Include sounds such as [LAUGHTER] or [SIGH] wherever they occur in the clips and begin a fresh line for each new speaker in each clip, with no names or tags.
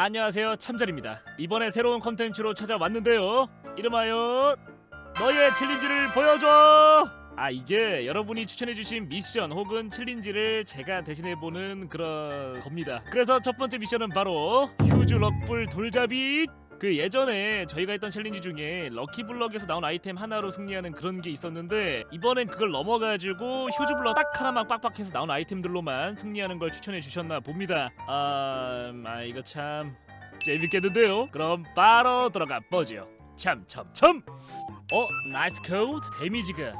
안녕하세요 참잘입니다. 이번에 새로운 컨텐츠로 찾아왔는데요. 이름하여 너의 챌린지를 보여줘! 아 이게 여러분이 추천해주신 미션 혹은 챌린지를 제가 대신해보는 그런 겁니다. 그래서 첫 번째 미션은 바로 휴즈 럭불 돌잡이 그 예전에 저희가 했던 챌린지 중에 럭키블럭에서 나온 아이템 하나로 승리하는 그런 게 있었는데 이번엔 그걸 넘어가지고 휴즈블럭 딱 하나만 빡빡해서 나온 아이템들로만 승리하는 걸 추천해 주셨나 봅니다 아, 음, 아 이거 참 재밌겠는데요 그럼 바로 들어가 보죠 참참참 어? 나이스 코드 데미지가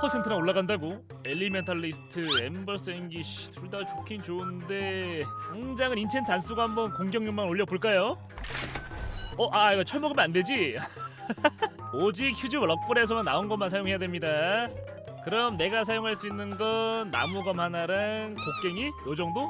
18%나 올라간다고? 엘리멘탈리스트, 엠버 생기시 둘 다 좋긴 좋은데 당장은 안 쓰고 한번 공격력만 올려볼까요? 어? 아 이거 철 먹으면 안 되지? [LAUGHS] 오직 휴즈 럭볼에서만 나온 것만 사용해야 됩니다 그럼 내가 사용할 수 있는 건 나무검 하나랑 곡괭이? 요 정도?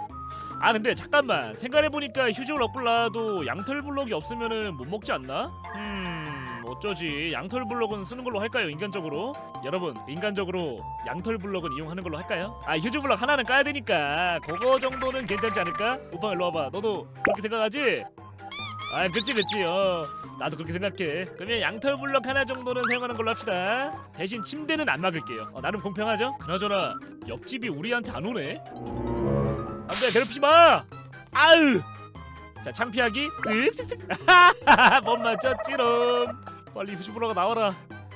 아 근데 잠깐만 생각해보니까 휴즈 럭블라도 양털 블록이 없으면은 못 먹지 않나? 음 어쩌지 양털 블록은 쓰는 걸로 할까요 인간적으로? 여러분 인간적으로 양털 블록은 이용하는 걸로 할까요? 아 휴즈 블록 하나는 까야 되니까 그거 정도는 괜찮지 않을까? 오빠 일로 와봐 너도 그렇게 생각하지? 아 그치 그치 어. 나도 그렇게 생각해. 그러면 양털 블럭 하나 정도는 사용하는 걸로 합시다. 대신 침대는 안 막을게요. 어, 나름 공평하죠? 그나저나 옆집이 우리한테 안 오네. 안돼 괴롭히지 마! 아으 자 창피하기? 쓱쓱쓱. [LAUGHS] 못 맞췄지롱 빨리 휴지불러가 나와라.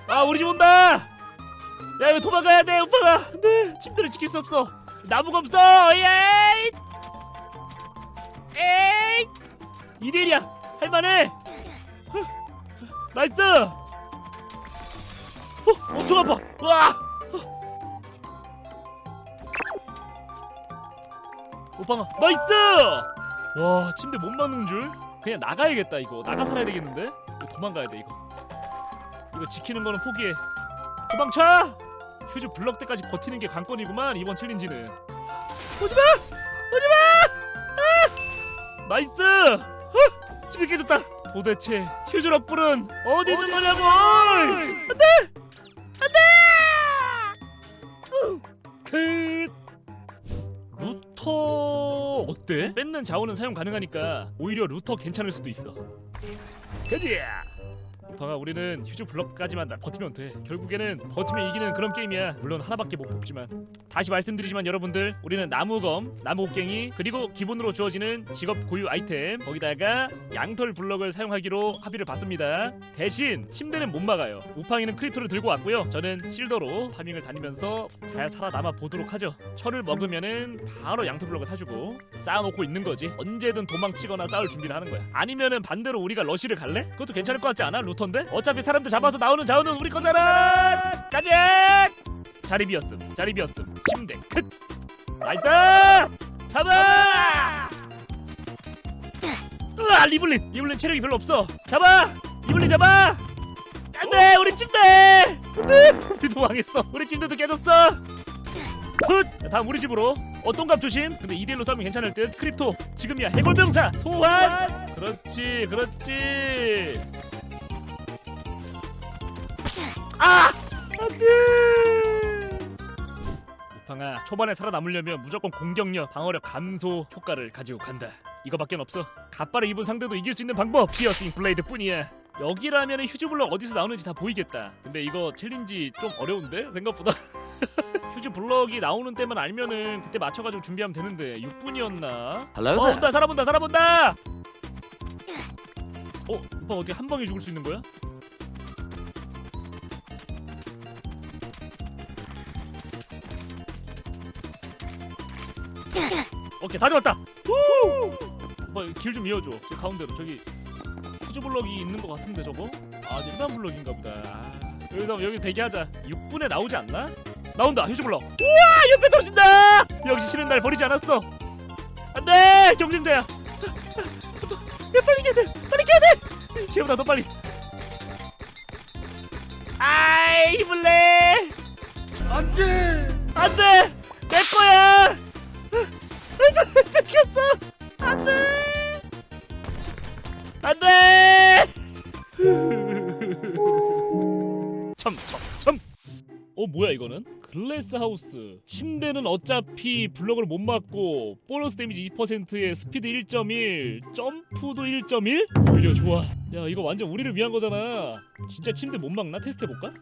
아 우리 집 온다! 야 이거 도망가야 돼 오빠가. 안돼 침대를 지킬 수 없어. 나무가 없어! 예이 에이 이대리야 할만해. 후, 나이스. 어 엄청 아파. 와. 오빠가 나이스! 와 침대 못 막는 줄? 그냥 나가야겠다 이거. 나가 살아야 되겠는데? 이거 도망가야 돼 이거. 이거 지키는 거는 포기해. 도망쳐! 휴즈 블럭 때까지 버티는 게 관건이구만 이번 챌린지는. 오지마! 오지마! 아! 나이스! 어! 집이 깨졌다 도대체 휴즈 럭불은 어디 있는 거냐고 안돼 안돼 그 루터 어때? 뺏는 자원은 사용 가능하니까 오히려 루터 괜찮을 수도 있어. 그지? 방아 우리는 휴즈 블럭까지만 나- 버티면 돼. 결국에는 버티면 이기는 그런 게임이야. 물론 하나밖에 못 뽑지만 다시 말씀드리지만 여러분들 우리는 나무검, 나무곡괭이 그리고 기본으로 주어지는 직업 고유 아이템 거기다가 양털 블럭을 사용하기로 합의를 봤습니다. 대신 침대는 못 막아요. 우팡이는 크립토를 들고 왔고요. 저는 실더로 파밍을 다니면서 잘 살아남아 보도록 하죠. 철을 먹으면은 바로 양털 블럭을 사주고 쌓아놓고 있는 거지. 언제든 도망치거나 싸울 준비를 하는 거야. 아니면은 반대로 우리가 러시를 갈래? 그것도 괜찮을 것 같지 않아? 루 턴데? 어차피 사람들 잡아서 나오는 자원은 우리 거잖아. 가자. 자리 비었음. 침대 끝. 나이스. 잡아. 으아 리블린. 리블린 체력이 별로 없어. 잡아. 리블린 잡아. 안돼 우리 침대. [LAUGHS] 안돼. 우리 도 망했어. 우리 침대도 깨졌어. 훗! 자, 다음 우리 집으로 어떤 값 조심 근데 2대1로 싸우면 괜찮을 듯 크립토 지금이야 해골병사 소환 그렇지 그렇지 아! 안돼 우팡아 초반에 살아남으려면 무조건 공격력 방어력 감소 효과를 가지고 간다 이거밖엔 없어 갑바를 입은 상대도 이길 수 있는 방법 피어싱 블레이드 뿐이야 여기라면 휴즈블럭 어디서 나오는지 다 보이겠다 근데 이거 챌린지 좀 어려운데 생각보다 [LAUGHS] 휴즈 블럭이 나오는 때만 알면은 그때 맞춰가지고 준비하면 되는데 6분이었나?
Hello
어
there.
온다 살아본다 살아본다! 어? 오빠 어떻게 한 방에 죽을 수 있는 거야? 오케이 다 잡았다! 후! 오빠 길좀 이어줘. 저 가운데로. 저기 휴즈 블럭이 있는 것 같은데 저거? 아 일반 블럭인가 보다. 아, 여기서 여기 대기하자. 6분에 나오지 않나? 나온다 휴즈 블럭. 우와 옆에 떨어진다! 역시 싫은 날 버리지 않았어. 안돼! 경쟁자야. [LAUGHS] 야 빨리 깨야 돼! 빨리 깨야 돼! 쟤보다 더 빨리. 아이 이블레!
안돼.
안돼! 내 거야 뺏겼어 안돼 안돼 참참참 어 뭐야 이거는 글래스 하우스 침대는 어차피 블럭을 못 맞고 보너스 데미지 2%에 스피드 1.1 점프도 1.1 오히려 좋아 야 이거 완전 우리를 위한 거잖아 진짜 침대 못 막나 테스트 해볼까?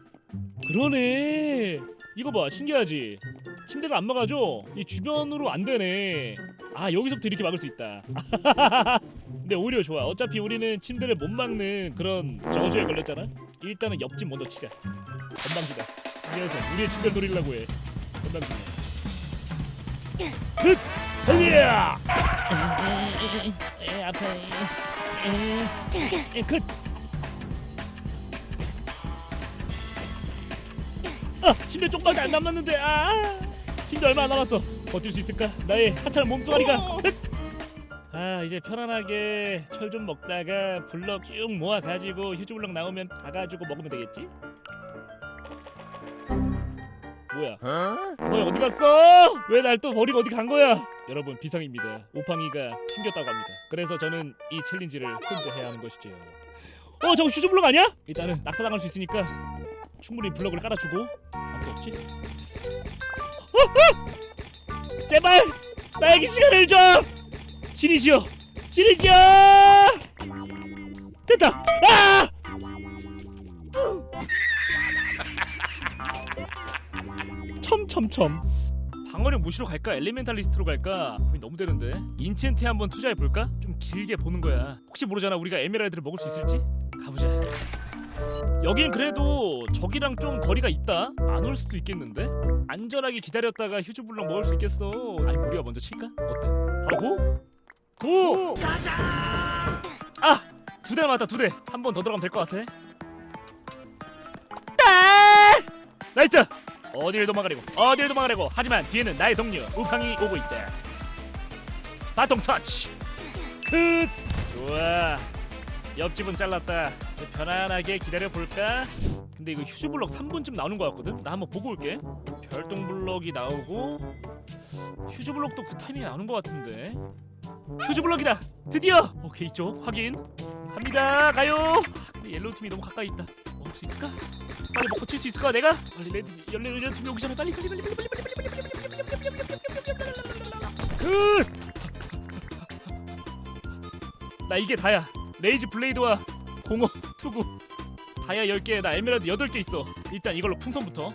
그러네 이거 봐 신기하지 침대가 안 막아줘. 이 주변으로 안 되네. 아 여기서부터 이렇게 막을 수 있다. [LAUGHS] 근데 오히려 좋아. 어차피 우리는 침대를 못 막는 그런 저주에 걸렸잖아. 일단은 옆집 먼저 치자. 건방지다. 이 녀석 우리의 침대 노리려고 해. 건방지네. 흑! [LAUGHS] 에 아파. 컷! 아 침대 조금밖에 안 남았는데 아 침대 얼마 안 남았어 버틸 수 있을까 나의 하찮은 몸뚱아리가 흑! 아 이제 편안하게 철 좀 먹다가 블럭 쭉 모아 가지고 휴지 블럭 나오면 다 가지고 먹으면 되겠지? 뭐야? 너 어디 갔어? 왜 날 또 버리고 어디 간 거야? 여러분 비상입니다. 오팡이가 튕겼다고 합니다. 그래서 저는 이 챌린지를 혼자 해야 하는 것이죠. 어 저거 휴지 블럭 아니야? 일단은 낙사당할 수 있으니까 충분히 블럭을 깔아주고 아무도 없지? 어, 어! 제발 나에게 시간을 줘! 신이시여 신이시여. 됐다. 아! [LAUGHS] 첨첨첨. 방어력 무시로 갈까? 엘리멘탈리스트로 갈까? 너무 되는데. 인첸트에 한번 투자해 볼까? 좀 길게 보는 거야. 혹시 모르잖아 우리가 에메랄드를 먹을 수 있을지? 가보자 여긴 그래도 적이랑 좀 거리가 있다 안 올 수도 있겠는데 안전하게 기다렸다가 휴즈블럭 먹을 수 있겠어 아니 우리가 먼저 칠까 어때 바로 고 고! 아! 두대 남았다 두 대. 한 번 더 들어가면 될 것 같아. 아! 나이스! 어딜 도망가려고 어딜 도망가려고 하지만 뒤에는 나의 동료 우팡이 오고 있다. 바통 터치. 크 좋아. 옆집은 잘랐다. 편안하게 기다려 볼까? 근데 이거 휴즈 블럭 3분쯤 나오는 것 같거든. 나 한번 보고 올게. 별똥 블럭이 나오고 휴즈 블럭도 그 타이밍에 나오는 것 같은데. 휴즈 블럭이다. 드디어. 오케이 이쪽 확인. 갑니다. 가요. 근데 옐로우 팀이 너무 가까이 있다. 먹을 수 있을까? 빨리 먹고 칠 수 있을까? 내가? 빨리 레드 옐로우 옐로우 팀이 오기 전에 빨리 빨리 빨리 빨리 빨리 빨리 빨리 빨리 빨리 빨리 굿. 나 이게 다야. 레이지 블레이드와 공업 투구. 다야 10개, 나 에메랄드 8개 있어. 일단 이걸로 풍선부터.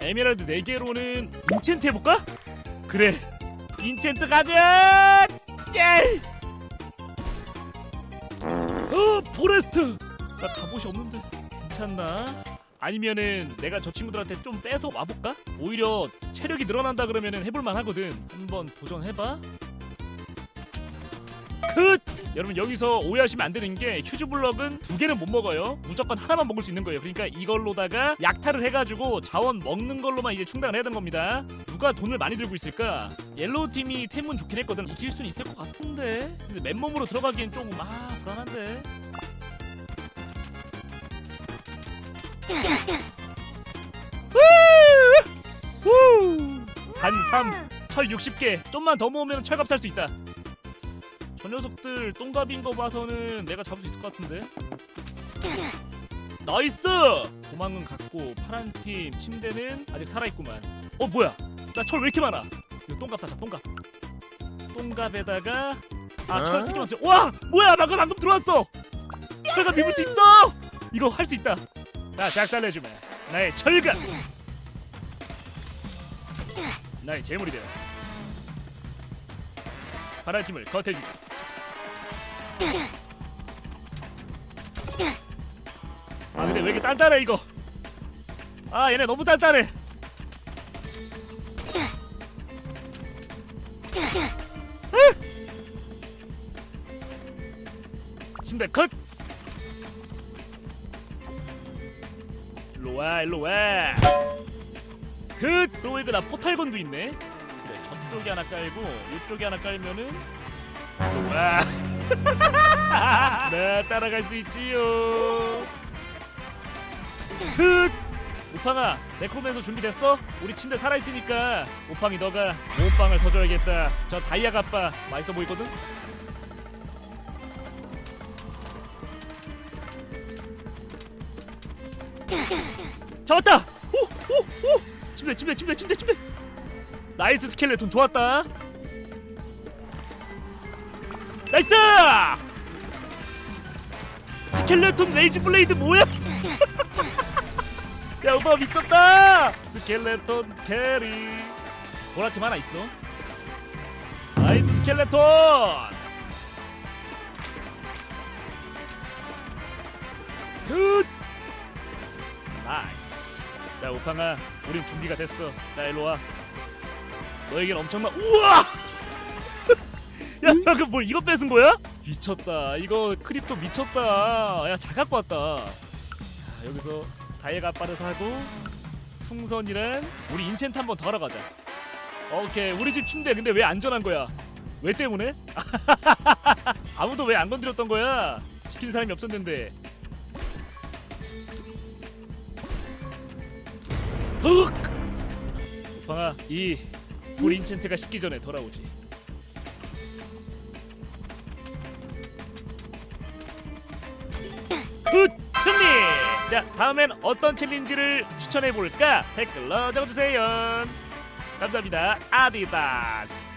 에메랄드 4개로는 인챈트 해볼까? 그래 인챈트 가자! 짤! 어 포레스트! 나 갑옷이 없는데 괜찮나? 아니면은 내가 저 친구들한테 좀 뺏어 와볼까? 오히려 체력이 늘어난다 그러면은 해볼만 하거든 한번 도전해봐 크! 여러분 여기서 오해하시면 안 되는 게 휴즈 블럭은 두 개는 못 먹어요. 무조건 하나만 먹을 수 있는 거예요. 그러니까 이걸로다가 약탈을 해가지고 자원 먹는 걸로만 이제 충당을 해야 되는 겁니다. 누가 돈을 많이 들고 있을까? 옐로우 팀이 템은 좋긴 했거든. 이길 수는 있을 것 같은데. 근데 맨몸으로 들어가기엔 조금 아 불안한데. 후! 단3 철 60개 좀만 더 모으면 철갑 살 수 있다 저 녀석들 똥갑인 거 봐서는 내가 잡을 수 있을 것 같은데. 나이스! 도망은 갔고 파란 팀 침대는 아직 살아있구만. 어 뭐야? 나 철 왜 이렇게 많아? 이거 똥갑 사자 똥갑 똥갑에다가 아철 세개만 써. 와! 뭐야? 방금 방금 들어왔어! 철갑 입을 수 있어? 이거 할 수 있다. 나 작살내주마 나의 철갑 나의 재물이 되어 파란 팀을 겉해주지 아 근데 왜 이렇게 단단해 이거? 아 얘네 너무 단단해. 침대 컷! 일로와 일로와. 그 그러고 보니까 나 포탈건도 있네. 그래 저쪽에 하나 깔고 이쪽에 하나 깔면은 와 나 [LAUGHS] 따라갈 수 있지요. 흑 오팡아 네크로맨서 준비됐어? 우리 침대 살아있으니까 오팡이 너가 몸빵을 서줘야겠다. 저 다이아 가빠 맛있어 보이거든? 잡았다! 침대 침대 침대 침대 침대! 나이스 스켈레톤 좋았다 나이스! 스켈레톤 레이지 블레이드 뭐야? [LAUGHS] 야 오빠 미쳤다! 스켈레톤 캐리. 보라팀 하나 있어. 나이스 스켈레톤! 굿! 나이스. 자 오팡아 우린 준비가 됐어. 자 일로와. 너에겐 엄청난 우와 [LAUGHS] 야 방금 뭘 이거 뺏은 거야? 미쳤다. 이거 크립토 미쳤다. 야 잘 갖고 왔다. 자, 여기서 다이아 가빠를 사고 풍선이랑 우리 인챈트 한번더 하러 가자. 오케이 우리 집 침대 근데 왜 안전한 거야? 왜 때문에? [LAUGHS] 아무도 왜 안 건드렸던 거야? 시키는 사람이 없었는데. 흑! 방아 이 불 인챈트가 식기 전에 돌아오지 굿 승리! 자 다음엔 어떤 챌린지를 추천해볼까? 댓글로 적어주세요 감사합니다 아디다스